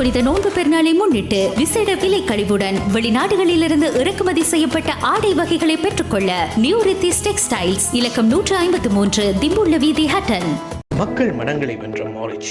புனித நோன்பு பெருநாளை முன்னிட்டு விசேட விலை கழிவுடன் வெளிநாடுகளிலிருந்து இறக்குமதி செய்யப்பட்ட ஆடை வகைகளை பெற்றுக்கொள்ள நியூ ரித்திஸ் டெக்ஸ்டைல்ஸ் இலக்கம் நூற்று ஐம்பத்து மூன்று திம்புள்ள வீதி ஹட்டன். மக்கள் மனங்களை வென்ற மாரிச்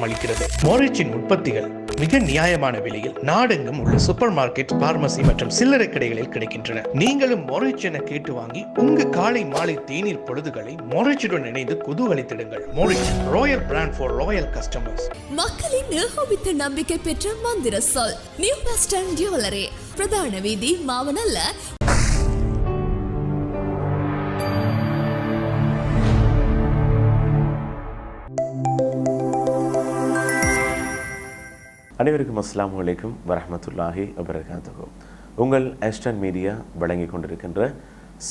அளிக்கிறது. மோரிச்சின் உற்பத்திகள் மிக நியாயமான விலையில் நாடெங்கும் உள்ள சூப்பர் மார்க்கெட் பார்மசி மற்றும் சில்லறை கடைகளில் கிடைக்கின்றன. நீங்களும் மொரிச் என கேட்டு வாங்கி உங்க காலை மாலை தேநீர் பொழுதுகளை மொரிச்சுடன் இணைந்து குதூகலித்திடுங்கள். Morich royal brand for royal customers மக்களின் ஏகோபித்த நம்பிக்கை பெற்ற மந்திர சொல் நியூ வெஸ்டர்ன் ஜுவல்லரி பிரதான வீதி மாவனல்ல அனைவருக்கும் அஸ்லாம் வலைக்கும் வரமத்துல்லாஹி வபரகாத்துஹு. உங்கள் ஆஸ்டன் மீடியா வழங்கி கொண்டிருக்கின்ற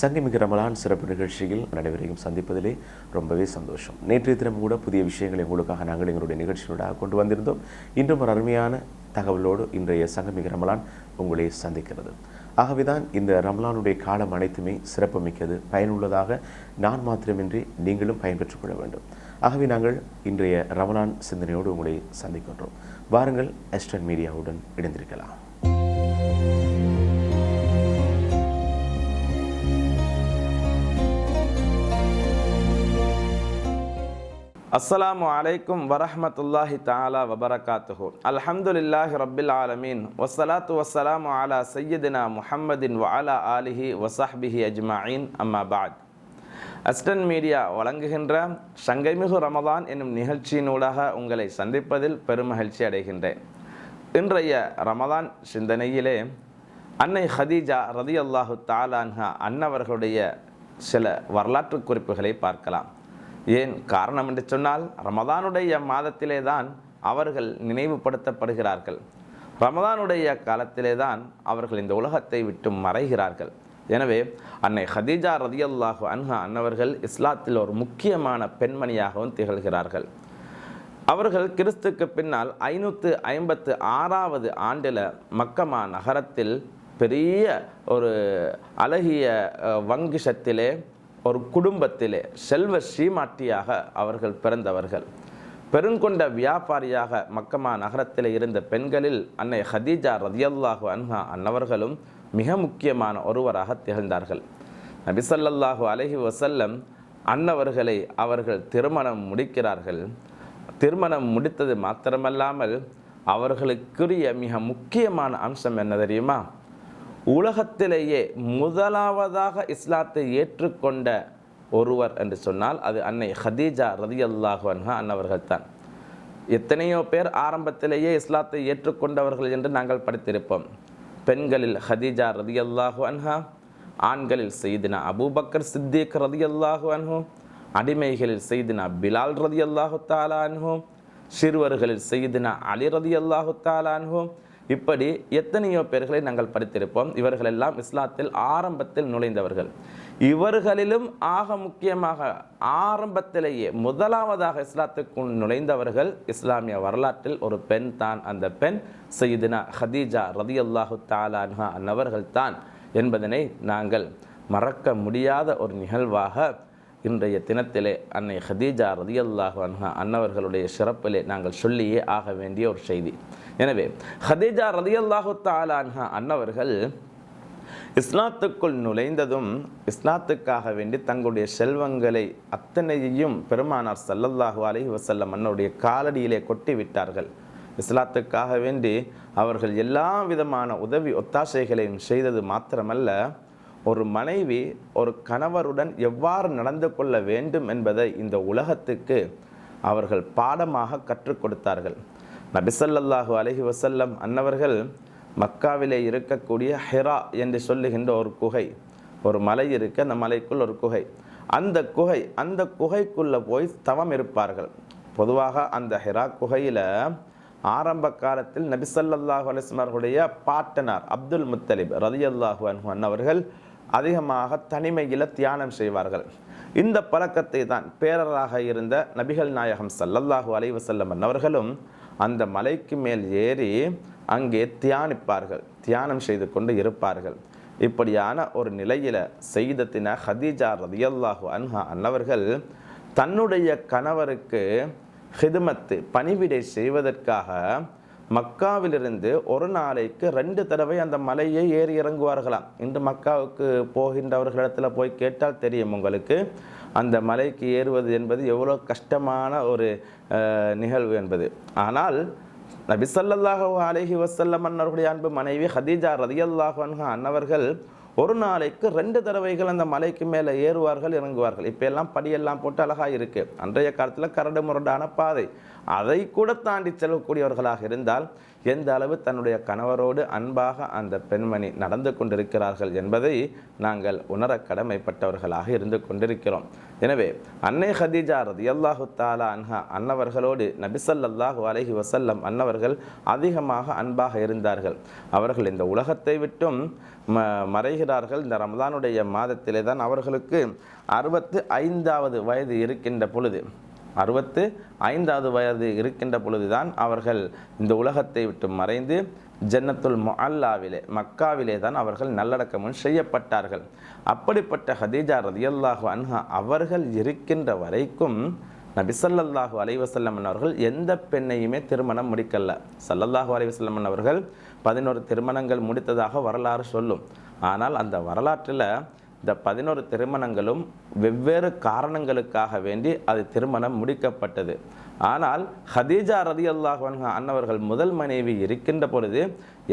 சங்கமிக ரமலான் சிறப்பு நிகழ்ச்சியில் அனைவரையும் சந்திப்பதிலே ரொம்பவே சந்தோஷம். நேற்றைய தினம் கூட புதிய விஷயங்களை உங்களுக்காக நாங்கள் எங்களுடைய நிகழ்ச்சியோட கொண்டு வந்திருந்தோம். இன்றும் ஒரு அருமையான தகவலோடு இன்றைய சங்கமிக ரமலான் உங்களை சந்திக்கிறது. ஆகவேதான் இந்த ரமலானுடைய காலம் அனைத்துமே சிறப்புமிக்கது பயனுள்ளதாக நான் மாத்திரமின்றி நீங்களும் பயன்பெற்றுக் கொள்ள வேண்டும். ஆகவே நாங்கள் இன்றைய ரமலான் சிந்தனையோடு உங்களை சந்திக்கின்றோம். வாருங்கள் எஸ்டன் மீடியாவுடன் இணைந்திருக்கலாம். அஸ்ஸலாமு அலைக்கும் வரஹ்மத்துல்லாஹி தாலா வபரகாத்துஹு அல்ஹம்துலில்லாஹி ரப்பில் ஆலமீன் வசலாத்து வஸ்ஸலாமு அலா சய்யிதினா முஹம்மதின் வ அலா ஆலிஹி வஸஹ்பிஹி அஜ்மஈன் அம்மா பாத் அஸ்டன் மீடியா வழங்குகின்ற சங்கைமிகு ரமதான் என்னும் நிகழ்ச்சியினூடாக உங்களை சந்திப்பதில் பெருமகிழ்ச்சி அடைகின்றேன். இன்றைய ரமதான் சிந்தனையிலே அன்னை ஹதீஜா ரதி அல்லாஹு தாலான்ஹா அன்னவர்களுடைய சில வரலாற்று குறிப்புகளை பார்க்கலாம். ஏன் காரணம் என்று சொன்னால் ரமதானுடைய மாதத்திலே தான் அவர்கள் நினைவுபடுத்தப்படுகிறார்கள். ரமதானுடைய காலத்திலே தான் அவர்கள் இந்த உலகத்தை விட்டு மறைகிறார்கள். எனவே அன்னை ஹதீஜா ரதியல்லாஹு அன்ஹா அன்னவர்கள் இஸ்லாத்தில் ஒரு முக்கியமான பெண்மணியாகவும் திகழ்கிறார்கள். அவர்கள் கிறிஸ்துக்கு பின்னால் ஐநூற்று ஐம்பத்து ஆறாவது ஆண்டில் மக்கமா நகரத்தில் பெரிய ஒரு அழகிய வங்கிஷத்திலே ஒரு குடும்பத்திலே செல்வ ஸ்ரீமாட்டியாக அவர்கள் பிறந்தவர்கள். பெருங்கொண்ட வியாபாரியாக மக்கமா நகரத்தில் இருந்த பெண்களில் அன்னை ஹதீஜா ரதியல்லாஹு அன்ஹா அன்னவர்களும் மிக முக்கியமான ஒருவராக திகழ்ந்தார்கள். நபிசல்லாஹு அலஹி வசல்லம் அன்னவர்களை அவர்கள் திருமணம் முடிக்கிறார்கள். திருமணம் முடித்தது மாத்திரமல்லாமல் அவர்களுக்குரிய மிக முக்கியமான அம்சம் என்ன தெரியுமா? உலகத்திலேயே முதலாவதாக இஸ்லாத்தை ஏற்றுக்கொண்ட ஒருவர் என்று சொன்னால் அது அன்னை ஹதீஜா ரதியல்லாஹு அன்ஹா அன்னவர்கள் தான். எத்தனையோ பேர் ஆரம்பத்திலேயே இஸ்லாத்தை ஏற்றுக்கொண்டவர்கள் என்று நாங்கள் படித்திருப்போம். பெண்களில் ஹதீஜா ரதி அல்லாஹு அன்ஹா ஆண்களில் செய்தினா அபூபக்கர் சித்திக் ரதியல்லாஹு அன்ஹு அடிமைகளில் செய்தினா பிலால் ரதியல்லாஹு தாலா அன்ஹு சிறுவர்களில் செய்தினா அலி ரதி அல்லாஹு தாலா அன்ஹு. இப்படி எத்தனையோ பேர்களை நாங்கள் படித்திருப்போம். இவர்களெல்லாம் இஸ்லாத்தில் ஆரம்பத்தில் நுழைந்தவர்கள். இவர்களிலும் ஆக முக்கியமாக ஆரம்பத்திலேயே முதலாவதாக இஸ்லாத்துக்குள் நுழைந்தவர்கள் இஸ்லாமிய வரலாற்றில் ஒரு பெண் தான். அந்த பெண் சையீதுனா ஹதீஜா ரதியல்லாஹு தாலான்ஹா அன்னவர்கள் தான் என்பதனை நாங்கள் மறக்க முடியாத ஒரு நிகழ்வாக இன்றைய தினத்திலே அன்னை ஹதீஜா ரதியல்லாஹு அன்ஹா அன்னவர்களுடைய சிறப்பிலே நாங்கள் சொல்லியே ஆக வேண்டிய ஒரு செய்தி. எனவே ஹதீஜா ரதியல்லாஹு அல்லாஹு தாலான்ஹா அன்னவர்கள் இஸ்லாத்துக்குள் நுழைந்ததும் இஸ்லாத்துக்காக வேண்டி தங்களுடைய செல்வங்களை அத்தனையையும் பெருமானார் சல்லல்லாஹு அலைஹி வசல்லம் அன்னருடைய காலடியிலே கொட்டி விட்டார்கள் இஸ்லாத்துக்காக வேண்டி அவர்கள் எல்லா விதமான உதவி ஒத்தாசைகளையும் செய்தது மாத்திரமல்ல ஒரு மனைவி ஒரு கணவருடன் எவ்வாறு நடந்து கொள்ள வேண்டும் என்பதை இந்த உலகத்துக்கு அவர்கள் பாடமாக கற்றுக் கொடுத்தார்கள். நபிசல்லாஹு அலஹி வசல்லம் அன்னவர்கள் மக்காவிலே இருக்கக்கூடிய ஹெரா என்று சொல்லுகின்ற ஒரு குகை ஒரு மலை இருக்க அந்த மலைக்குள் ஒரு குகை. அந்த குகை அந்த குகைக்குள்ளே போய் தவம் இருப்பார்கள். பொதுவாக அந்த ஹெரா குகையில் ஆரம்ப காலத்தில் நபிசல்லாஹு அலிஸ்மர்களுடைய பாட்டனார் அப்துல் முத்தலிப் ரதியல்லாஹு அன்ஹன் அவர்கள் அதிகமாக தனிமையில் தியானம் செய்வார்கள். இந்த பழக்கத்தை தான் பேரராக இருந்த நபிகள் நாயகம் சல்லல்லாஹு அலைவசல்லம் அவர்களும் அந்த மலைக்கு மேல் ஏறி அங்கே தியானிப்பார்கள் தியானம் செய்து கொண்டு இருப்பார்கள். இப்படியான ஒரு நிலையில் செய்தத்தின ஹதீஜா ரதியல்லாஹு அன்ஹா அன்னவர்கள் தன்னுடைய கணவருக்கு ஹிதுமத்து பணிவிடை செய்வதற்காக மக்காவிலிருந்து ஒரு நாளைக்கு ரெண்டு தடவை அந்த மலையை ஏறி இறங்குவார்களாம். இன்று மக்காவுக்கு போகின்றவர்களிடத்தில் போய் கேட்டால் தெரியும் உங்களுக்கு அந்த மலைக்கு ஏறுவது என்பது எவ்வளோ கஷ்டமான ஒரு நிகழ்வு என்பது. ஆனால் நபி அலஹி வசல்லம் அன்னருடைய அன்பு மனைவி ஹதீஜா ரதியல்லாஹு அன்ஹா அன்னவர்கள் ஒரு நாளைக்கு ரெண்டு தடவைகள் அந்த மலைக்கு மேலே ஏறுவார்கள் இறங்குவார்கள். இப்போ எல்லாம் படியெல்லாம் போட்டு அழகாக இருக்கு. அன்றைய காலத்தில் கரடு முரடான பாதை. அதை கூட தாண்டி செல்லக்கூடியவர்களாக இருந்தால் எந்த அளவு தன்னுடைய கணவரோடு அன்பாக அந்த பெண்மணி நடந்து கொண்டிருக்கிறார்கள் என்பதை நாங்கள் உணர கடமைப்பட்டவர்களாக இருந்து கொண்டிருக்கிறோம். எனவே அன்னை ஹதீஜா ரதியல்லாஹு தாலா அன்ஹா அன்னவர்களோடு நபிசல்லாஹு அலஹி வசல்லம் அன்னவர்கள் அதிகமாக அன்பாக இருந்தார்கள். அவர்கள் இந்த உலகத்தை விட்டும் ம மறைகிறார்கள். இந்த ரமதானுடைய மாதத்திலே தான் அவர்களுக்கு அறுபத்து ஐந்தாவது வயது இருக்கின்ற பொழுது. அறுபத்து ஐந்தாவது வயது இருக்கின்ற பொழுதுதான் அவர்கள் இந்த உலகத்தை விட்டு மறைந்து ஜன்னத்துல் முஅல்லாவிலே மக்காவிலே தான் அவர்கள் நல்லடக்கமும் செய்யப்பட்டார்கள். அப்படிப்பட்ட ஹதீஜா ரதியல்லாஹு அன்ஹா அவர்கள் இருக்கின்ற வரைக்கும் நபி ஸல்லல்லாஹு அலைஹி அவர்கள் எந்த பெண்ணையுமே திருமணம் முடிக்கல. சல்லல்லாஹு அலைஹி அவர்கள் பதினோரு திருமணங்கள் முடித்ததாக வரலாறு சொல்லும். ஆனால் அந்த வரலாற்றில் இந்த பதினோரு திருமணங்களும் வெவ்வேறு காரணங்களுக்காக வேண்டி அது திருமணம் முடிக்கப்பட்டது. ஆனால் ஹதீஜா ரதி அல்லாஹ் அன்னவர்கள் முதல் மனைவி இருக்கின்ற பொழுது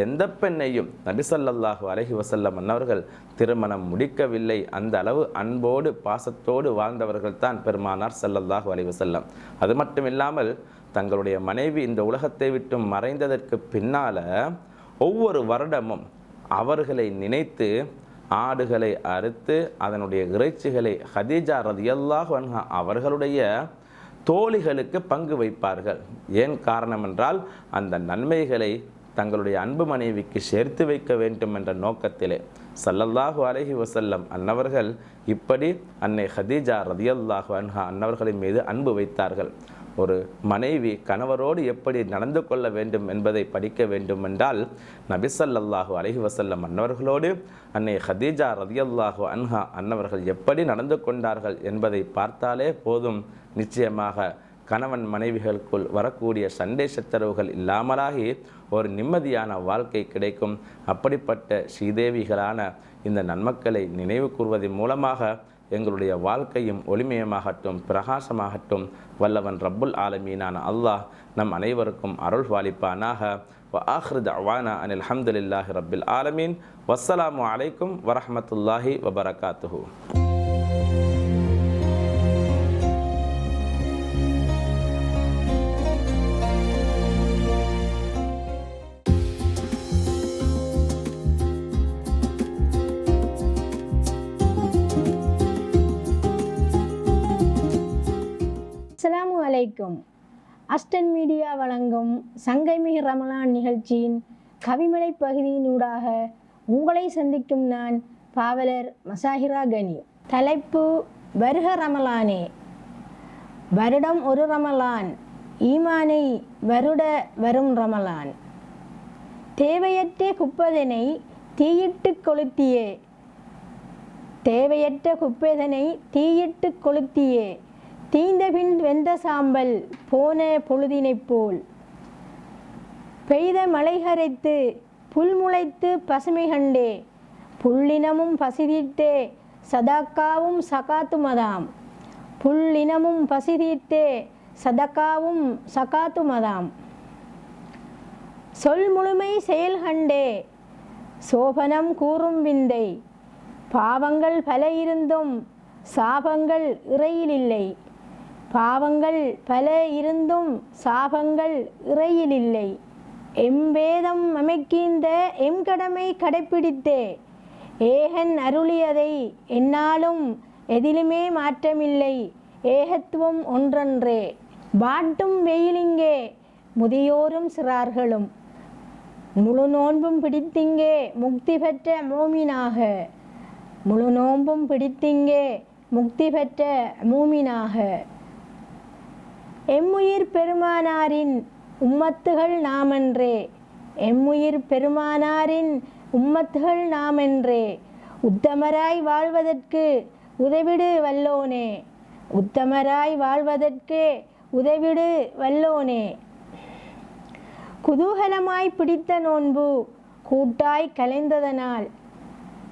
எந்த பெண்ணையும் நபிசல்லாஹு அலஹி வசல்லம் அன்னவர்கள் திருமணம் முடிக்கவில்லை. அந்த அளவு அன்போடு பாசத்தோடு வாழ்ந்தவர்கள் தான் பெருமானார் சல்லல்லாஹு அலி வசல்லம் அது மட்டும் இல்லாமல் தங்களுடைய மனைவி இந்த உலகத்தை விட்டு மறைந்ததற்கு பின்னால ஒவ்வொரு வருடமும் அவர்களை நினைத்து ஆடுகளை அறுத்து அதனுடைய இறைச்சிகளை ஹதீஜா ரதியல்லாஹ் அன்ஹா அவர்களுடைய தோழிகளுக்கு பங்கு வைப்பார்கள். ஏன் காரணம் என்றால் அந்த நன்மைகளை தங்களுடைய அன்பு மனைவிக்கு சேர்த்து வைக்க வேண்டும் என்ற நோக்கத்திலே சல்லல்லாஹு அலஹி வசல்லம் அன்னவர்கள் இப்படி அன்னை ஹதீஜா ரதியல்லாஹு அன்ஹா அன்னவர்களின் மீது அன்பு வைத்தார்கள். ஒரு மனைவி கணவரோடு எப்படி நடந்து கொள்ள வேண்டும் என்பதை படிக்க வேண்டும் என்றால் நபிசல்லாஹு அலஹி வசல்லம் அன்னவர்களோடு அன்னை ஹதீஜா ரதியல்லாஹு அன்ஹா அன்னவர்கள் எப்படி நடந்து கொண்டார்கள் என்பதை பார்த்தாலே போதும். நிச்சயமாக கணவன் மனைவிகளுக்குள் வரக்கூடிய சண்டை சச்சரவுகள் இல்லாமலாகி ஒரு நிம்மதியான வாழ்க்கை கிடைக்கும். அப்படிப்பட்ட ஸ்ரீதேவிகளான இந்த நன்மக்களை நினைவு கூறுவதன் மூலமாக எங்களுடைய வாழ்க்கையும் ஒளிமயமாகட்டும் பிரகாசமாகட்டும். வல்லவன் ரப்புல் ஆலமீனான அல்லாஹ் நம் அனைவருக்கும் அருள் வாலிப்பானாக. வ ஆஹ்ரு அவானா அனில் அல்ஹம்துலில்லாஹி ரப்பில் ஆலமீன். வஸ்ஸலாமு அலைக்கும் வரஹ்மத்துல்லாஹி வபரகாத்துஹூ. வணக்கம் அஸ்டன் மீடியா வழங்கும் சங்கைமிகு ரமலான் நிகழ்ச்சியின் கவிமலை பகுதியினூடாக உங்களை சந்திக்கும் நான் பாவலர் மசாஹிரா கனி. தலைப்பு வருக ரமலானே. வருடம் ஒரு ரமலான் ஈமானை வருட வரும் ரமலான். தேவையற்ற குப்பதனை தீயிட்டு கொளுத்தியே. தேவையற்ற குப்பதனை தீயிட்டு கொளுத்தியே. தீந்தபின் வெந்த சாம்பல் போன பொழுதினைப் போல். பெய்த மழை கரைத்து புல் முளைத்து பசுமை கண்டே. புல்லினமும் பசிதீட்டே சதாக்காவும் சகாத்துமதாம். புல்லினமும் பசிதீட்டே சதக்காவும் சகாத்துமதாம். சொல் முழுமை செயல் கண்டே சோபனம் கூறும் விந்தை. பாவங்கள் பல இருந்தும் சாபங்கள் இறையிலில்லை. பாவங்கள் பல இருந்தும் சாபங்கள் இறையில் இல்லை எம்பேதம் அமைக்கின்ற எம் கடமை கடைப்பிடித்தே. ஏகன் அருளியதை என்னாலும் எதிலுமே மாற்றமில்லை. ஏகத்துவம் ஒன்றன்றே. வாட்டும் வெயிலிங்கே முதியோரும் சிறார்களும். முழு நோன்பும் பிடித்திங்கே முக்தி பெற்ற மூமினாக. முழு நோன்பும் பிடித்திங்கே முக்தி பெற்ற மூமினாக. எம்முயிர் பெருமானாரின் உம்மத்துகள் நாமென்றே. எம்முயிர் பெருமானாரின் உம்மத்துகள் நாமென்றே. உத்தமராய் வாழ்வதற்கு உதவிடு வல்லோனே. உத்தமராய் வாழ்வதற்கு உதவிடு வல்லோனே. குதூகலமாய் பிடித்த நோன்பு கூட்டாய் கலைந்ததனால்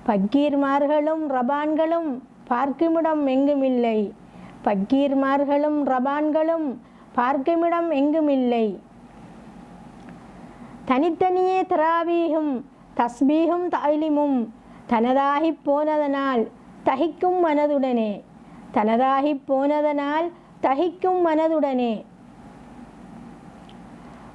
பக்கீர்மார்களும் ரபான்களும் பார்க்குமிடம் எங்குமில்லை. பக்கீர்மார்களும் ரபான்களும் பார்க்குமிடம் எங்குமில்லை. தனித்தனியே தராவீகும் தஸ்பீகும் தாய்லிமும் தனதாகிப் போனதனால் தகிக்கும் மனதுடனே. தனதாகிப் போனதனால் தகிக்கும் மனதுடனே.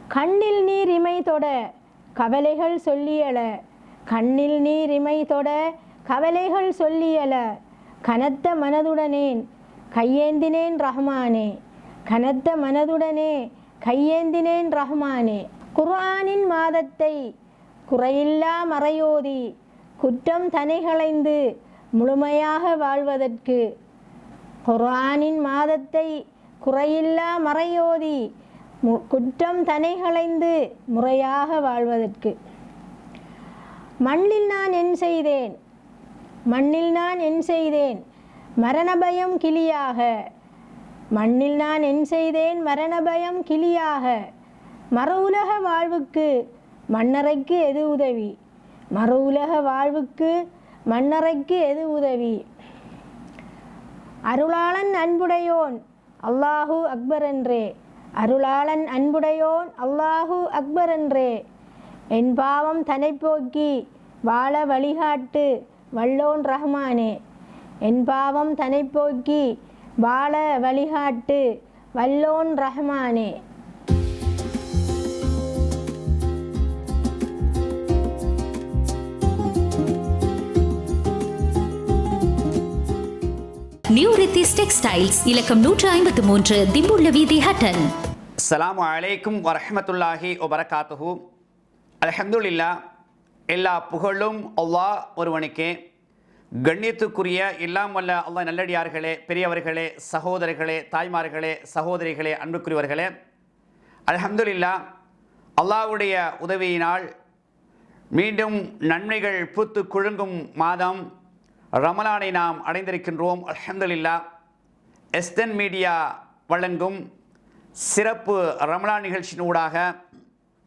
கண்ணில் நீர் இமை தொட கவலைகள் சொல்லியல. கண்ணில் நீர் இமை தொட கவலைகள் சொல்லியல. கனத்த மனதுடனேன் கையேந்தினேன் ரஹ்மானே கனத்த மனதுடனே கையேந்தினேன் ரஹ்மானே. குர்ஆனின் மாதத்தை குறையில்லா மறையோதி குற்றம் தனைகளைந்து முழுமையாக வாழ்வதற்கு. குர்ஆனின் மாதத்தை குறையில்லா மறையோதி மு- குற்றம் தனைகளைந்து முறையாக வாழ்வதற்கு. மண்ணில் நான் என் செய்தேன் மண்ணில் நான் என் செய்தேன் மரணபயம் கிளியாக. மண்ணில் நான் என் செய்தேன் மரணபயம் கிளியாக. மறு உலக வாழ்வுக்கு மன்னரைக்கு எது உதவி? மறு உலக வாழ்வுக்கு மன்னரைக்கு எது உதவி? அருளாளன் அன்புடையோன் அல்லாஹு அக்பர் என்றே அருளாளன் அன்புடையோன் அல்லாஹு அக்பர் என்றே என் பாவம் தனை போக்கி வாழ வழிகாட்டு வல்லோன் ரஹ்மானே. என் பாவம் தனை போக்கி வாழ வழிகாட்டு வல்லோன் ரஹ்மானே. நியூ ரித்திஸ் டெக்ஸ்டைல்ஸ் இலக்கம் நூற்று ஐம்பத்து மூன்று திம்புள்ள வீதி ஹட்டன் அஸ்ஸலாமு அலைக்கும் வரஹ்மத்துல்லாஹி வபரகாத்துஹு. அல்ஹம்துலில்லா எல்லா புகழும் அல்லாஹ் ஒருவனுக்கே. கண்ணியத்துக்குரிய எல்லாம் வல்ல அல்லாஹ் நல்லடியார்களே பெரியவர்களே சகோதரர்களே தாய்மார்களே சகோதரிகளே அன்புக்குரியவர்களே அலமதுல்லா அல்லாவுடைய உதவியினால் மீண்டும் நன்மைகள் பூத்து குழுங்கும் மாதம் ரமலானை நாம் அடைந்திருக்கின்றோம் அலமதுல்லா எஸ்டன் மீடியா வழங்கும் சிறப்பு ரமலான் நிகழ்ச்சியினூடாக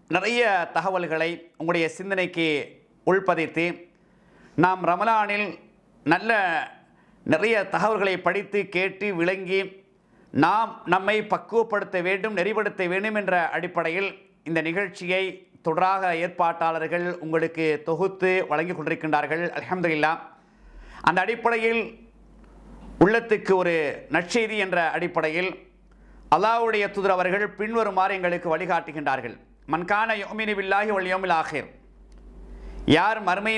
நிறைய தகவல்களை உங்களுடைய சிந்தனைக்கு உள்பதித்து நாம் ரமலானில் நல்ல நிறைய தகவல்களை படித்து கேட்டு விளங்கி நாம் நம்மை பக்குவப்படுத்த வேண்டும் நெறிப்படுத்த வேண்டும் என்ற அடிப்படையில் இந்த நிகழ்ச்சியை தொடராக ஏற்பாட்டாளர்கள் உங்களுக்கு தொகுத்து வழங்கி கொண்டிருக்கின்றார்கள். அல்ஹம்துலில்லாஹ். அந்த அடிப்படையில் உள்ளத்துக்கு ஒரு நற்செய்தி என்ற அடிப்படையில் அல்லாவுடைய துதர் அவர்கள் பின்வருமாறு எங்களுக்கு வழிகாட்டுகின்றார்கள். மன்கான யோமினி வில்லாகி ஒல் யோமில் யார் மறுமை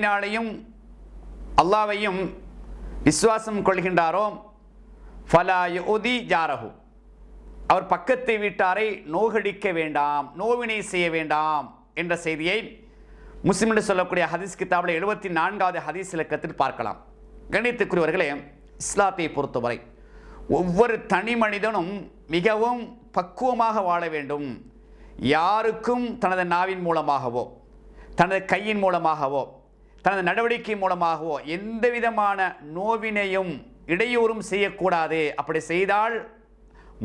அல்லாவையும் விசுவாசம் கொள்கின்றாரோ? ஃபலா யுதி ஜாரஹு. அவர் பக்கத்து வீட்டாரை நோகடிக்க வேண்டாம் நோவினை செய்ய வேண்டாம் என்ற செய்தியை முஸ்லிம் என்று சொல்லக்கூடிய ஹதீஸ் கிதாபில் எழுபத்தி நான்காவது ஹதீஸ் இலக்கத்தில் பார்க்கலாம். கணித்துக்குரியவர்களே இஸ்லாத்தை பொறுத்தவரை ஒவ்வொரு தனி மனிதனும் மிகவும் பக்குவமாக வாழ வேண்டும். யாருக்கும் தனது நாவின் மூலமாகவோ தனது கையின் மூலமாகவோ தனது நடவடிக்கை மூலமாகவோ எந்த விதமான நோவினையும் இடையூறும் செய்யக்கூடாது. அப்படி செய்தால்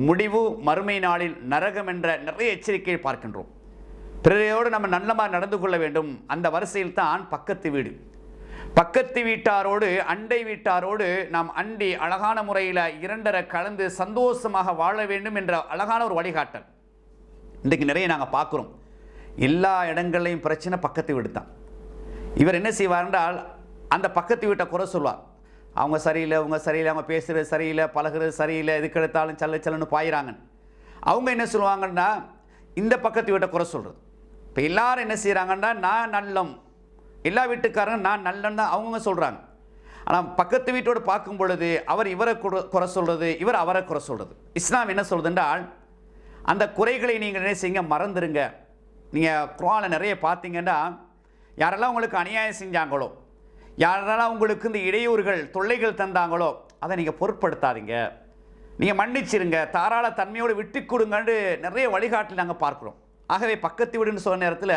முடிவு மறுமை நாளில் நரகம் என்ற நிறைய எச்சரிக்கையை பார்க்கின்றோம். பிறரையோடு நம்ம நல்லமாக நடந்து கொள்ள வேண்டும். அந்த வரிசையில் தான் பக்கத்து வீடு. பக்கத்து வீட்டாரோடு அண்டை வீட்டாரோடு நாம் அண்டி அழகான முறையில் இரண்டரை கலந்து சந்தோஷமாக வாழ வேண்டும் என்ற அழகான ஒரு வழிகாட்டல். இன்றைக்கு நிறைய நாங்கள் பார்க்குறோம். எல்லா இடங்கள்லையும் பிரச்சனை பக்கத்து வீடு தான். இவர் என்ன செய்வார் என்றால் அந்த பக்கத்து வீட்டை குறை சொல்வார். அவங்க சரியில்லை அவங்க சரியில்லை அவங்க பேசுகிறது சரியில்லை பழகுறது சரியில்லை எதுக்கு எடுத்தாலும் சல்ல சல்லுன்னு பாயிறாங்க அவங்க என்ன சொல்லுவாங்கன்னா இந்த பக்கத்து வீட்டை குறை சொல்கிறது இப்போ எல்லாரும் என்ன செய்கிறாங்கன்னா நான் நல்லம். எல்லா வீட்டுக்காரங்க நான் நல்லன்னு தான் அவங்கவுங்க சொல்கிறாங்க ஆனால் பக்கத்து வீட்டோடு பார்க்கும் பொழுது அவர் இவரை குறை குறை சொல்கிறது இவர் அவரை குறை சொல்கிறது இஸ்லாம் என்ன சொல்கிறதுன்றால் அந்த குறைகளை நீங்கள் என்ன செய்யுங்க மறந்துடுங்க நீங்கள் குரானை நிறைய பார்த்தீங்கன்னா யாரெல்லாம் உங்களுக்கு அநியாயம் செஞ்சாங்களோ யாரெல்லாம் உங்களுக்கு இந்த இடையூறுகள் தொல்லைகள் தந்தாங்களோ அதை நீங்கள் பொருட்படுத்தாதீங்க. நீங்கள் மன்னிச்சிருங்க தாராள தன்மையோடு விட்டு கொடுங்கன்னு நிறைய வழிகாட்டில் நாங்கள் பார்க்குறோம். ஆகவே பக்கத்து வீடுன்னு சொன்ன நேரத்தில்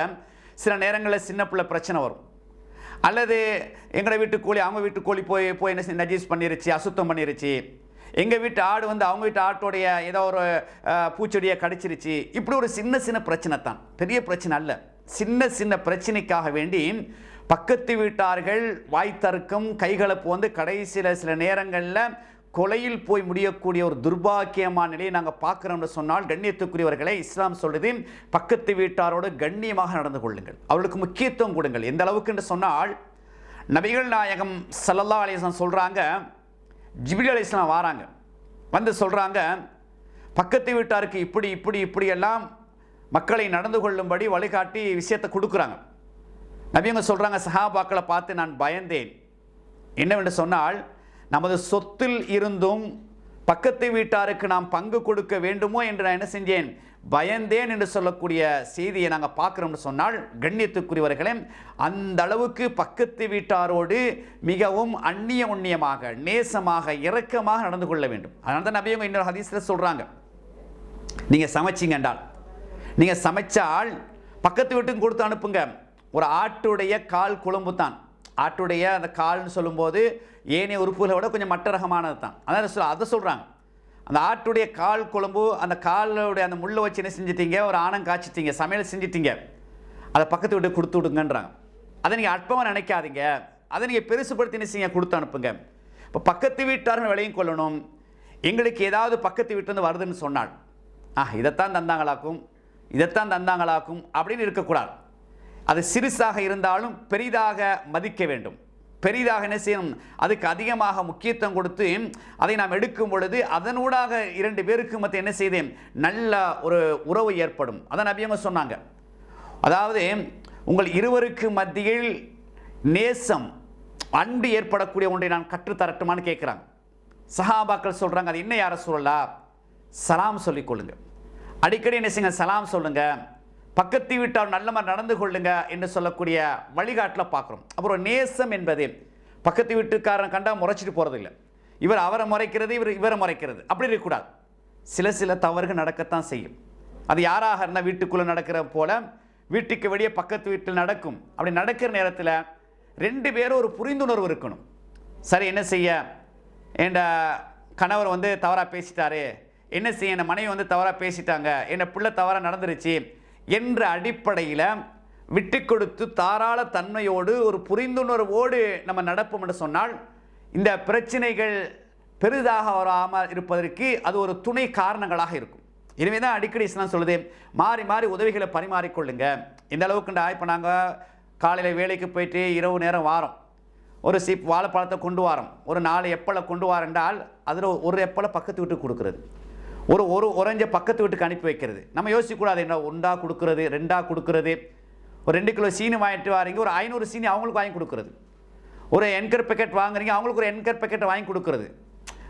சில நேரங்களில் சின்ன பிள்ளை பிரச்சனை வரும். அல்லது எங்களை வீட்டு கோழி அவங்க வீட்டு கோழி போய் போய் என்ன நஜீஸ் பண்ணிருச்சு அசுத்தம் பண்ணிருச்சு. எங்கள் வீட்டு ஆடு வந்து அவங்க வீட்டு ஆட்டோடைய ஏதோ ஒரு பூச்செடியை கடிச்சிருச்சு. இப்படி ஒரு சின்ன சின்ன பிரச்சனை தான். பெரிய பிரச்சனை அல்ல. சின்ன சின்ன பிரச்சனைக்காக வேண்டி பக்கத்து வீட்டார்கள் வாய்த்தர்க்கம் கைகலப்பு வந்து கடைசியில் சில நேரங்களில் கொலையில் போய் முடியக்கூடிய ஒரு துர்பாக்கியமான நிலையை நாங்கள் பார்க்குறோம்னு சொன்னால் கண்ணியத்துக்குரியவர்களை இஸ்லாம் சொல்லுது பக்கத்து வீட்டாரோடு கண்ணியமாக நடந்து கொள்ளுங்கள். அவர்களுக்கு முக்கியத்துவம் கொடுங்கள். எந்த அளவுக்கு என்று சொன்னால் நபிகள் நாயகம் சல்லல்லா அலிஸ்லாம் சொல்கிறாங்க ஜிபிலி அலிஸ்லாம் வராங்க. வந்து சொல்கிறாங்க பக்கத்து வீட்டாருக்கு இப்படி இப்படி இப்படியெல்லாம் மக்களை நடந்து கொள்ளும்படி வழிகாட்டி விஷயத்தை கொடுக்குறாங்க. நபியங்க சொல்கிறாங்க சஹாபாக்களை பார்த்து நான் பயந்தேன். என்னவென்று சொன்னால் நமது சொத்தில் இருந்தும் பக்கத்து வீட்டாருக்கு நாம் பங்கு கொடுக்க வேண்டுமோ என்று நான் என்ன செஞ்சேன்? பயந்தேன் என்று சொல்லக்கூடிய செய்தியை நாங்கள் பார்க்குறோம்னு சொன்னால் கண்ணியத்துக்குரியவர்களே அந்த அளவுக்கு பக்கத்து வீட்டாரோடு மிகவும் அந்நிய உண்ணியமாக நேசமாக இரக்கமாக நடந்து கொள்ள வேண்டும். அதனால தான் நபியவங்க இன்னொரு ஹதீஸில் சொல்கிறாங்க நீங்கள் சமைச்சிங்க என்றால் நீங்கள் சமைச்சால் பக்கத்து வீட்டுக்கும் கொடுத்து அனுப்புங்க. ஒரு ஆட்டுடைய கால் குழம்பு தான் ஆட்டுடைய அந்த கால்னு சொல்லும்போது ஏனைய உறுப்புகளை விட கொஞ்சம் மற்ற ரகமானது தான். அதான் சொல் அதை சொல்கிறாங்க அந்த ஆட்டுடைய கால் குழம்பு அந்த காலுடைய அந்த முள்ளை வச்சு என்ன செஞ்சிட்டீங்க? ஒரு ஆணம் காய்ச்சிட்டீங்க சமையல் செஞ்சிட்டீங்க. அதை பக்கத்து வீட்டுக்கு கொடுத்து விடுங்கன்றாங்க. அதை நீங்கள் அற்பமாக நினைக்காதீங்க. அதை நீங்கள் பெருசுப்படுத்தி என்ன செய்ய கொடுத்து அனுப்புங்க. இப்போ பக்கத்து வீட்டார்கள் விலையும் கொள்ளணும். எங்களுக்கு ஏதாவது பக்கத்து வீட்டிலேருந்து வருதுன்னு சொன்னாள் ஆ இதைத்தான் தந்தாங்களாக்கும். இதைத்தான் தந்தாங்களாக்கும் அப்படின்னு இருக்கக்கூடாது. அது சிறுசாக இருந்தாலும் பெரிதாக மதிக்க வேண்டும். பெரிதாக என்ன செய்யணும்? அதுக்கு அதிகமாக முக்கியத்துவம் கொடுத்து அதை நாம் எடுக்கும் பொழுது அதனூடாக இரண்டு பேருக்கு மத்திய என்ன செய்தேன்? நல்ல ஒரு உறவு ஏற்படும். அதை நபியவங்க சொன்னாங்க. அதாவது உங்கள் இருவருக்கு மத்தியில் நேசம் அன்பு ஏற்படக்கூடிய ஒன்றை நான் கற்றுத்தரட்டுமான்னு கேட்குறாங்க. சஹாபாக்கள் சொல்கிறாங்க அது என்ன யாரை சொல்லலா சலாம் சொல்லிக்கொள்ளுங்கள் அடிக்கடி என்ன செய்யுங்க? சலாம் சொல்லுங்க. பக்கத்து வீட்டார் நல்ல மாதிரி நடந்து கொள்ளுங்க என்று சொல்லக்கூடிய வழிகாட்டில் பார்க்குறோம். அப்புறம் நேசம் என்பது பக்கத்து வீட்டுக்காரன் கண்டா முறைச்சிட்டு போகிறது இல்லை. இவர் அவரை முறைக்கிறது இவர் இவரை முறைக்கிறது. அப்படி இருக்கக்கூடாது. சில சில தவறுகள் நடக்கத்தான் செய்யும். அது யாராக இருந்தால் வீட்டுக்குள்ளே நடக்கிற போல வீட்டுக்கு வெளியே பக்கத்து வீட்டில் நடக்கும். அப்படி நடக்கிற நேரத்தில் ரெண்டு பேரும் ஒரு புரிந்துணர்வு இருக்கணும். சரி என்ன செய்ய? என் கணவர் வந்து தவறாக பேசிட்டாரு என்ன செய்ய என் மனைவி வந்து தவறாக பேசிட்டாங்க என்னை பிள்ளை தவறாக நடந்துருச்சு என்ற அடிப்படையில் விட்டு கொடுத்து தாராள தன்மையோடு ஒரு புரிந்துணர்வோடு நம்ம நடப்போம் என்று சொன்னால் இந்த பிரச்சனைகள் பெரிதாக வராமல் இருப்பதற்கு அது ஒரு துணை காரணங்களாக இருக்கும். எனவே தான் அடிக்கடி இஸ்லாம் சொல்லுது மாறி மாறி உதவிகளை பரிமாறிக்கொள்ளுங்க. இந்த அளவுக்குண்டா இப்போ நாங்கள் காலையில் வேலைக்கு போயிட்டு இரவு நேரம் வாரம். ஒரு சீப் வாழைப்பழத்தை கொண்டு வாரோம். ஒரு நாலு எப்பளை கொண்டு வாரென்றால் அதில் ஒரு எப்பளை பக்கத்து வீட்டுக்கு கொடுக்குறது. ஒரு ஒரு உறைஞ்ச பக்கத்து வீட்டுக்கு அனுப்பி வைக்கிறது. நம்ம யோசிக்கக்கூடாது என்ன ஒன்றா கொடுக்குறது ரெண்டா கொடுக்குறது. ஒரு ரெண்டு கிலோ சீனி வாங்கிட்டு வரீங்க ஒரு ஐநூறு சீனி அவங்களுக்கு வாங்கி கொடுக்குறது. ஒரு என்கர் பேக்கெட் வாங்குறீங்க அவங்களுக்கு ஒரு என்கர் பேக்கெட்டை வாங்கி கொடுக்குறது.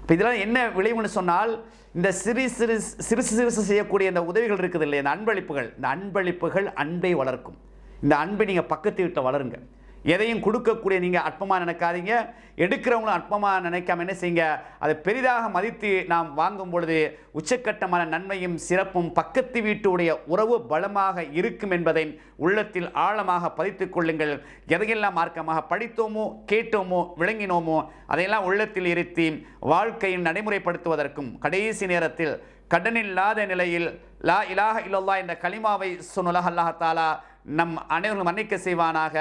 இப்போ இதெல்லாம் என்ன விளைவுன்னு சொன்னால் இந்த சிறு சிறு சிறுசு சிறுசு செய்யக்கூடிய இந்த உதவிகள் இருக்குது இல்லையா? இந்த அன்பளிப்புகள். இந்த அன்பளிப்புகள் அன்பை வளர்க்கும். இந்த அன்பை நீங்கள் பக்கத்து வீட்டில் வளருங்க. எதையும் கொடுக்கக்கூடிய நீங்கள் அற்பமாக நினைக்காதீங்க. எடுக்கிறவங்களும் அற்பமாக நினைக்காம என்ன செய்யுங்க? அதை பெரிதாக மதித்து நாம் வாங்கும் பொழுது உச்சக்கட்டமான நன்மையும் சிறப்பும் பக்கத்து வீட்டுடைய உறவு பலமாக இருக்கும் என்பதை உள்ளத்தில் ஆழமாக பதித்து கொள்ளுங்கள். எதையெல்லாம் மார்க்கமாக படித்தோமோ கேட்டோமோ விளங்கினோமோ அதையெல்லாம் உள்ளத்தில் இருத்தி வாழ்க்கையில் நடைமுறைப்படுத்துவதற்கும் கடைசி நேரத்தில் கடனில்லாத நிலையில் லா இலாக இல்லல்லா என்ற கலிமாவை சொன்னலாக அல்லாஹாலா நம் அனைவரும் மன்னிக்க செய்வானாக.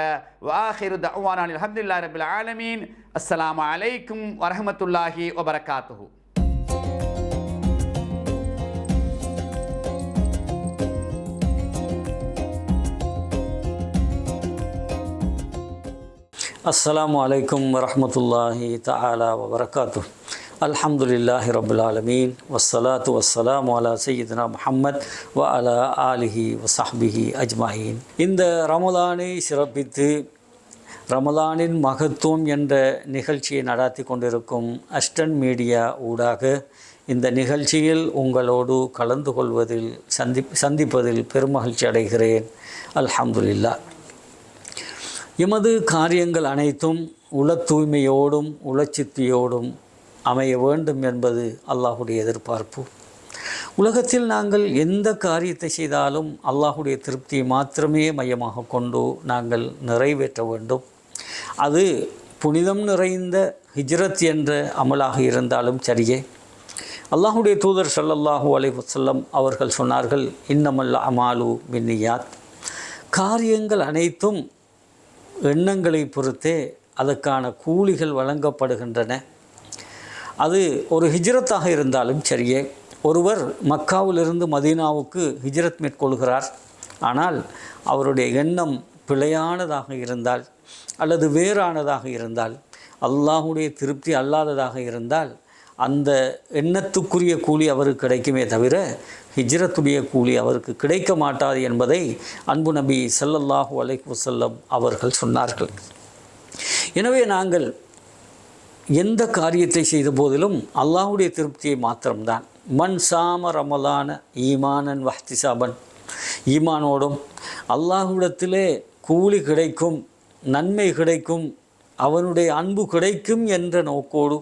வாஹிரு தவானில் அஹமதுல்லா ரபில் ஆலமீன். அஸ்ஸலாமு அலைக்கும் வரஹமத்துல்லாஹி வபரகாத்துஹு. அஸ்ஸலாமு அலைக்கும் வரஹ்மத்துல்லாஹி தஆலா வபரகாத்து அல்ஹம்துலில்லாஹி ரபுல் ஆலமீன். வஸ்ஸலாத்து வசலாம் அலா சையீதுனா முஹம்மத் வ அலா ஆலிஹி வசஹ்பிஹி அஜ்மாயின். இந்த ரமலானை சிறப்பித்து ரமலானின் மகத்துவம் என்ற நிகழ்ச்சியை நடாத்தி கொண்டிருக்கும் அஸ்டன் மீடியா ஊடாக இந்த நிகழ்ச்சியில் உங்களோடு கலந்து கொள்வதில் சந்தி சந்திப்பதில் பெருமகிழ்ச்சி அடைகிறேன். அல்ஹம்துலில்லா எமது காரியங்கள் அனைத்தும் உள தூய்மையோடும் உளச்சித்தியோடும் அமைய வேண்டும் என்பது அல்லாஹுடைய எதிர்பார்ப்பு. உலகத்தில் நாங்கள் எந்த காரியத்தை செய்தாலும் அல்லாஹுடைய திருப்தியை மாத்திரமே மையமாக கொண்டு நாங்கள் நிறைவேற்ற வேண்டும். அது புனிதம் நிறைந்த ஹிஜ்ரத் என்ற அமலாக இருந்தாலும் சரியே. அல்லாஹுடைய தூதர் சல்லல்லாஹு அலைவசல்லம் அவர்கள் சொன்னார்கள் இன்னமல் அமாலு மின்னியாத் காரியங்கள் அனைத்தும் எண்ணங்களை பொறுத்தே அதற்கான கூலிகள் வழங்கப்படுகின்றன. அது ஒரு ஹிஜ்ரத்தாக இருந்தாலும் சரியே ஒருவர் மக்காவிலிருந்து மதீனாவுக்கு ஹிஜ்ரத் மேற்கொள்கிறார். ஆனால் அவருடைய எண்ணம் பிழையானதாக இருந்தால் அல்லது வேறானதாக இருந்தால் அல்லாஹுடைய திருப்தி அல்லாததாக இருந்தால் அந்த எண்ணத்துக்குரிய கூலி அவருக்கு கிடைக்குமே தவிர ஹிஜ்ரத்துடைய கூலி அவருக்கு கிடைக்க மாட்டாது என்பதை அன்பு நபி சல்லல்லாஹூ அலைஹி வசல்லம் அவர்கள் சொன்னார்கள். எனவே நாங்கள் எந்த காரியத்தை செய்த போதிலும் அல்லாஹுடைய திருப்தியை மாத்திரம்தான். மண் சாம ரமலான ஈமானன் வஹ்திசாபன். ஈமானோடும் அல்லாஹுடத்திலே கூலி கிடைக்கும் நன்மை கிடைக்கும் அவனுடைய அன்பு கிடைக்கும் என்ற நோக்கோடு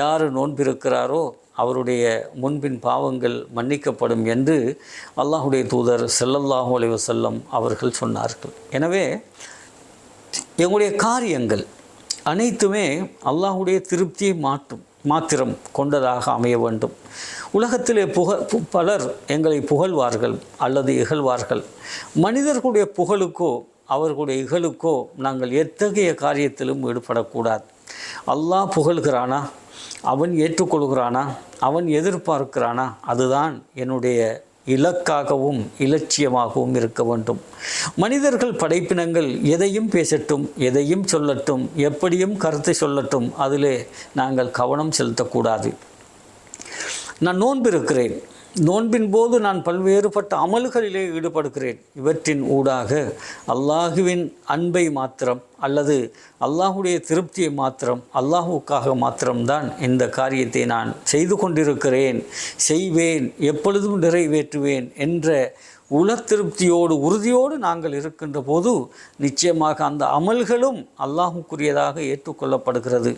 யார் நோன்பிருக்கிறாரோ அவருடைய முன்பின் பாவங்கள் மன்னிக்கப்படும் என்று அல்லாஹுடைய தூதர் செல்லல்லாஹு அலைவசல்லம் அவர்கள் சொன்னார்கள். எனவே எங்களுடைய காரியங்கள் அனைத்துமே அல்லாஹுடைய திருப்தியை மாற்றும் மாத்திரம் கொண்டதாக அமைய வேண்டும். உலகத்திலே புக பலர் எங்களை புகழ்வார்கள் அல்லது இகழ்வார்கள். மனிதர்களுடைய புகழுக்கோ அவர்களுடைய இகழுக்கோ நாங்கள் எத்தகைய காரியத்திலும் ஈடுபடக்கூடாது. அல்லாஹ் புகழ்கிறானா? அவன் ஏற்றுக்கொள்கிறானா? அவன் எதிர்பார்க்கிறானா? அதுதான் என்னுடைய இலக்காகவும் இலட்சியமாகவும் இருக்க வேண்டும். மனிதர்கள் படைப்பினங்கள் எதையும் பேசட்டும் எதையும் சொல்லட்டும் எப்படியும் கருத்தை சொல்லட்டும் அதிலே நாங்கள் கவனம் செலுத்தக்கூடாது. நான் நோன்பு இருக்கிறேன் நோன்பின் போது நான் பல்வேறுபட்ட அமல்களிலே ஈடுபடுகிறேன். இவற்றின் ஊடாக அல்லாஹுவின் அன்பை மாத்திரம் அல்லது அல்லாஹுடைய திருப்தியை மாத்திரம் அல்லாஹுக்காக மாத்திரம்தான் இந்த காரியத்தை நான் செய்து கொண்டிருக்கிறேன். செய்வேன் எப்பொழுதும் நிறைவேற்றுவேன் என்ற உள திருப்தியோடு உறுதியோடு நாங்கள் இருக்கின்ற போது நிச்சயமாக அந்த அமல்களும் அல்லாஹுக்குரியதாக ஏற்றுக்கொள்ளப்படுகிறது.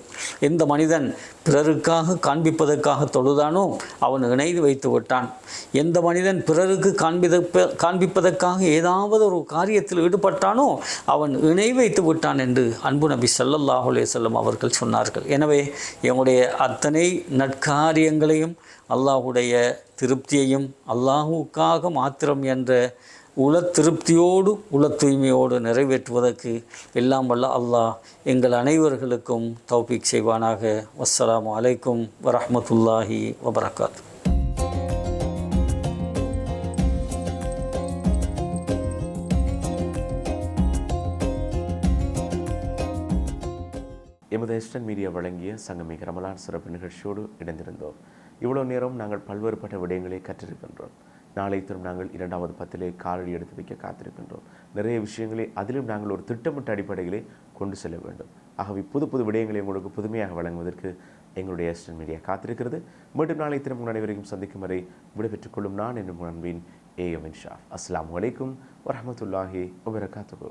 எந்த மனிதன் பிறருக்காக காண்பிப்பதற்காக தொழுதானோ அவன் இணைந்து வைத்து விட்டான். எந்த மனிதன் பிறருக்கு காண்பித காண்பிப்பதற்காக ஏதாவது ஒரு காரியத்தில் ஈடுபட்டானோ அவன் இணை வைத்து விட்டான் என்று அன்பு நபி ஸல்லல்லாஹு அலைஹி வஸல்லம் அவர்கள் சொன்னார்கள். எனவே எங்களுடைய அத்தனை நற்காரியங்களையும் அல்லாஹுடைய திருப்தியையும் அல்லாஹுக்காக மாத்திரம் என்ற உல திருப்தியோடு உல தூய்மையோடு நிறைவேற்றுவதற்கு எல்லாம் வல்ல அல்லாஹ் எங்கள் அனைவர்களுக்கும் தௌபிக் செய்வானாக. வஸ்ஸலாம் அலைக்கும் வரமத்துல்லாஹி வபரகாத். எமது எஸ்டன் மீடியா வழங்கிய சங்கமிக ரமலான் சிறப்பு நிகழ்ச்சியோடு இணைந்திருந்தோம். இவ்வளோ நேரம் நாங்கள் பல்வேறுபட்ட விடயங்களை கற்றிருக்கின்றோம். நாளை தினம் நாங்கள் இரண்டாவது பத்திலே காலடி எடுத்து வைக்க காத்திருக்கின்றோம். நிறைய விஷயங்களை அதிலும் நாங்கள் ஒரு திட்டமிட்ட அடிப்படையிலே கொண்டு செல்ல வேண்டும். ஆகவே புது புது விடயங்களை உங்களுக்கு புதுமையாக வழங்குவதற்கு எங்களுடைய எஸ்டன் மீடியா காத்திருக்கிறது. மீண்டும் நாளை தினம் அனைவரையும் சந்திக்கும் வரை விடைபெற்றுக் கொள்ளும் நான் என்னும் அன்பின் ஏஎம் ஷா அஸ்லாம் அலைக்கும் வரமத்துல்லாஹி வபரகாத்துஹு.